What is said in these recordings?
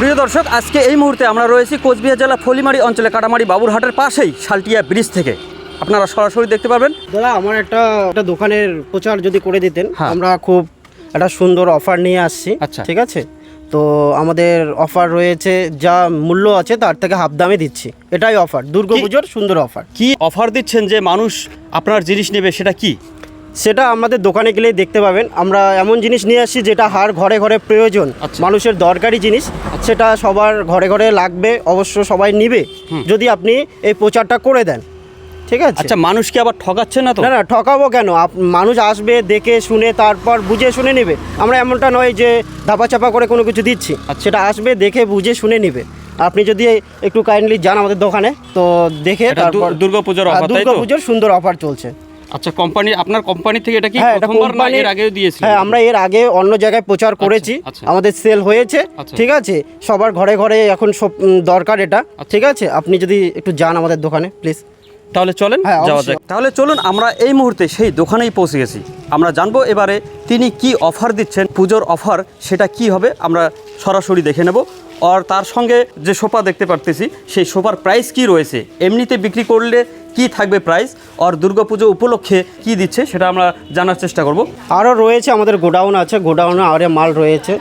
প্রিয় দর্শক আজকে এই মুহূর্তে আমরা রয়েছি কোচবিহার জেলা ফলিমারি অঞ্চলে কাটামারি বাবুরহাটের পাশেই শালটিয়া ব্রিজ থেকে। আপনারা সরাসরি দেখতে পাবেন দাদা আমার একটা একটা দোকানের প্রচার যদি করে দিতেন হ্যাঁ। আমরা খুব একটা সুন্দর অফার নিয়ে আসছি আচ্ছা। ঠিক আছে? তো আমাদের অফার রয়েছে যা মূল্য আছে তার থেকে হাফ দামে দিচ্ছি। এটাই অফার দুর্গাপুজোর সুন্দর অফার। কি অফার দিচ্ছেন যে মানুষ আপনার জিনিস নেবে সেটা কি? সেটা আমাদের দোকানে গেলেই দেখতে পাবেন। আমরা এমন জিনিস নিয়ে আসছি যেটা হার ঘরে ঘরে প্রয়োজন আচ্ছা। মানুষের দরকারি জিনিস। সেটা সবার ঘরে ঘরে লাগবে অবশ্য সবাই নিবে। যদি আপনি এই প্রচারটা করে দেন ঠিক আছে? আচ্ছা মানুষকে আবার ঠকাচ্ছে না তো? না না ঠকাবো কেন? মানুষ আসবে দেখে শুনে তারপর বুঝে শুনে নেবে। আমরা এমনটা নয় যে ধাপা চাপা করে কোনো কিছু দিচ্ছি। আচ্ছা। সেটা আসবে দেখে বুঝে শুনে নেবে। আপনি যদি একটু কাইন্ডলি যান আমাদের দোকানে তো দেখে এটা দু- তারপর দুর্গাপুজোর offer, তাই তো? দুর্গাপুজোর সুন্দর অফার চলছে। আচ্ছা কোম্পানি আপনার কোম্পানি থেকে এটা কি হ্যাঁ প্রথমবার না এর আগেও দিয়েছিল হ্যাঁ আমরা এর আগে অন্য জায়গায় প্রচার করেছি। আচ্ছা। আমাদের সেল হয়েছে আচ্ছা। ঠিক আছে? সবার ঘরে ঘরে এখন সব দরকার এটা আচ্ছা। ঠিক আছে? আপনি যদি একটু যান আমাদের দোকানে প্লিজ তাহলে চলেন হ্যাঁ, যাওয়া যাক। তাহলে চলুন আমরা এই মুহূর্তে সেই দোকানেই পৌঁছে গেছি। আমরা জানব এবারে তিনি কি অফার দিচ্ছেন পুজোর অফার সেটা কি হবে আমরা সরাসরি দেখে নেব। আর তার সঙ্গে যে সোফা দেখতে পারতেছি সেই সোফার প্রাইস কি রয়েছে? এমনিতে বিক্রি করলে কি থাকবে প্রাইস আর দুর্গাপুজো উপলক্ষে কি দিচ্ছে সেটা আমরা জানার চেষ্টা করব। আরও রয়েছে আমাদের গোডাউন আছে গোডাউনে আরে মাল রয়েছে।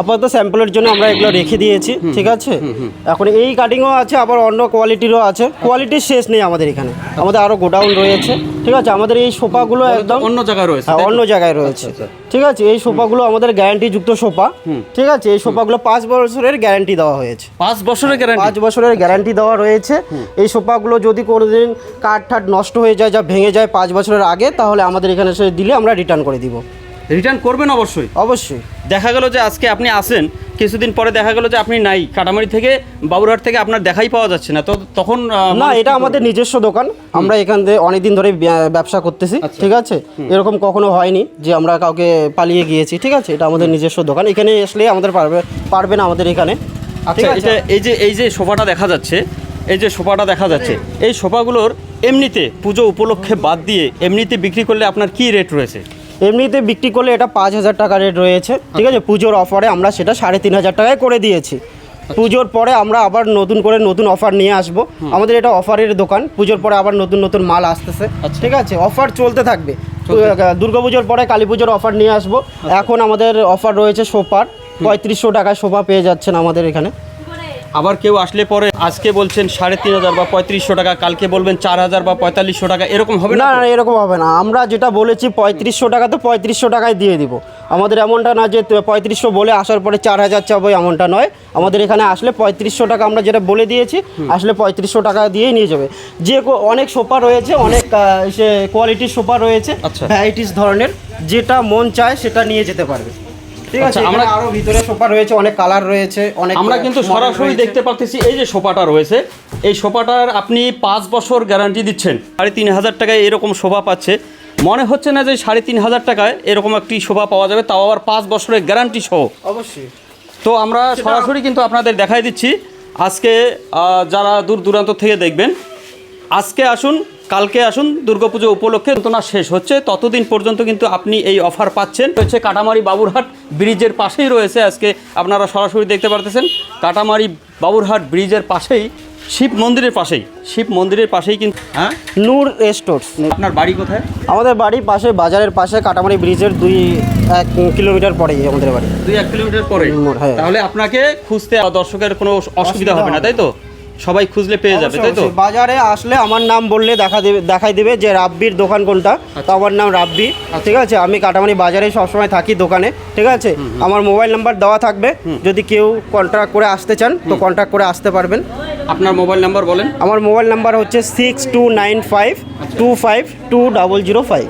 আপাতত স্যাম্পলের জন্য আমরা এগুলো রেখে দিয়েছি ঠিক আছে? এখন এই কাটিংও আছে আবার অন্য কোয়ালিটিরও আছে। কোয়ালিটির শেষ নেই আমাদের এখানে। আমাদের আরও গোডাউন রয়েছে। ঠিক আছে আমাদের এই সোফাগুলো একদম অন্য জায়গায় রয়েছে হ্যাঁ? অন্য জায়গায় রয়েছে। ঠিক আছে এই সোফাগুলো আমাদের গ্যারান্টি যুক্ত সোফা ঠিক আছে এই সোফাগুলো পাঁচ বছরের গ্যারান্টি দেওয়া হয়েছে। পাঁচ বছরের গ্যারান্টি? পাঁচ বছরের গ্যারান্টি দেওয়া রয়েছে। এই সোফাগুলো যদি কোনোদিন কাঠ ঠাট নষ্ট হয়ে যায় যা ভেঙে যায় পাঁচ বছরের আগে তাহলে আমাদের এখানে এসে দিলে আমরা রিটার্ন করে দিব। রিটার্ন করবেন অবশ্যই। অবশ্যই। দেখা গেল যে আজকে আপনি আসেন কিছুদিন পরে দেখা গেল যে আপনি নাই। কাটামারি থেকে বাবুরহাট থেকে আপনার দেখাই পাওয়া যাচ্ছে না। তো তখন না এটা আমাদের নিজস্ব দোকান। আমরা এখান থেকে অনেকদিন ধরে ব্য- ব্যবসা করতেছি আচ্ছা। ঠিক আছে? এরকম কখনো হয়নি যে আমরা কাউকে পালিয়ে গিয়েছি ঠিক আছে? এটা আমাদের নিজস্ব দোকান। এখানে আসলে আমাদের পারবে পারবে না আমাদের এখানে। আচ্ছা এটা এই যে এই যে সোফাটা দেখা যাচ্ছে এই যে সোফাটা দেখা যাচ্ছে এই সোফাগুলোর এমনিতে পুজো উপলক্ষে বাদ দিয়ে এমনিতে বিক্রি করলে আপনার কি রেট রয়েছে? এমনিতে বিক্রি করলে এটা পাঁচ হাজার টাকা রেট রয়েছে। ঠিক আছে? পুজোর অফারে আমরা সেটা সাড়ে তিন হাজার টাকায় করে দিয়েছি। পুজোর পরে আমরা আবার নতুন করে নতুন অফার নিয়ে আসব। আমাদের এটা অফারের দোকান। পুজোর পরে আবার নতুন নতুন মাল আসতেছে। আচ্ছা। ঠিক আছে? অফার চলতে থাকবে। দুর্গাপুজোর পরে কালী পুজোর অফার নিয়ে আসব। এখন আমাদের অফার রয়েছে সোফার। পঁয়ত্রিশশো টাকায় সোফা পেয়ে যাচ্ছেন আমাদের এখানে। আবার কেউ আসলে পরে আজকে বলছেন সাড়ে তিন হাজার বা পঁয়ত্রিশশো টাকা কালকে বলবেন চার হাজার বা পঁয়তাল্লিশশো টাকা এরকম হবে না না এরকম হবে না। আমরা যেটা বলেছি পঁয়ত্রিশশো টাকা তো পঁয়ত্রিশশো টাকায় দিয়ে দিব। আমাদের এমনটা না যে পঁয়ত্রিশশো বলে আসার পরে চার হাজার চাবো এমনটা নয়। আমাদের এখানে আসলে পঁয়ত্রিশশো টাকা আমরা যেটা বলে দিয়েছি আসলে পঁয়ত্রিশশো টাকা দিয়েই নিয়ে যাবে। যে অনেক সোফা রয়েছে অনেক সে কোয়ালিটির সোফা রয়েছে আচ্ছা। ভ্যারাইটিস ধরনের যেটা মন চায় সেটা নিয়ে যেতে পারবে। ঠিক আছে আচ্ছা, আমরা আমরা- আরও ভিতরে সোফা রয়েছে অনেক কালার রয়েছে অনেক আমরা কিন্তু সরাসরি দেখতে পাচ্ছি এই যে সোফাটা রয়েছে। এই সোফাটার আপনি পাঁচ বছর গ্যারান্টি দিচ্ছেন। সাড়ে তিন হাজার টাকায় এরকম শোভা পাচ্ছে। মনে হচ্ছে না যে সাড়ে তিন হাজার টাকায় এরকম একটি শোভা পাওয়া যাবে তাও আবার পাঁচ বছরের গ্যারান্টি সহ। অবশ্যই। তো আমরা সরাসরি কিন্তু আপনাদের দেখাই দিচ্ছি। আজকে যারা দূর দূরান্ত থেকে দেখবেন আজকে আসুন কালকে আসুন দুর্গাপুজো উপলক্ষে না শেষ হচ্ছে। ততদিন পর্যন্ত কিন্তু আপনি এই অফার পাচ্ছেন। হচ্ছে কাটামারি বাবুরহাট ব্রিজের পাশেই রয়েছে আজকে। আপনারা সরাসরি দেখতে পারতেছেন কাটামারি বাবুরহাট ব্রিজের পাশেই শিব মন্দিরের পাশেই। শিব মন্দিরের পাশেই কিন্তু হ্যাঁ? নূর স্টোর্স আপনার বাড়ি কোথায়? আমাদের বাড়ির পাশে বাজারের পাশে কাটামারি ব্রিজের দুই এক কিলোমিটার পরেই আমাদের বাড়ি। দুই এক কিলোমিটার পরে? হ্যাঁ। তাহলে আপনাকে খুঁজতে দর্শকের কোনো অসুবিধা হবে না তাই তো? সবাই খুঁজলে পেয়ে যাবে তাই তো? বাজারে আসলে আমার নাম বললে দেখা দেবে দেখাই দেবে যে রাব্বির দোকান কোনটা। তো আমার নাম রাব্বি ঠিক আছে? আমি কাটামারি বাজারে সবসময় থাকি দোকানে ঠিক আছে? আমার মোবাইল নাম্বার দেওয়া থাকবে যদি কেউ কন্ট্যাক্ট করে আসতে চান তো কন্ট্যাক্ট করে আসতে পারবেন। আপনার মোবাইল নাম্বার বলেন। আমার মোবাইল নাম্বার হচ্ছে six two nine five two five two double zero five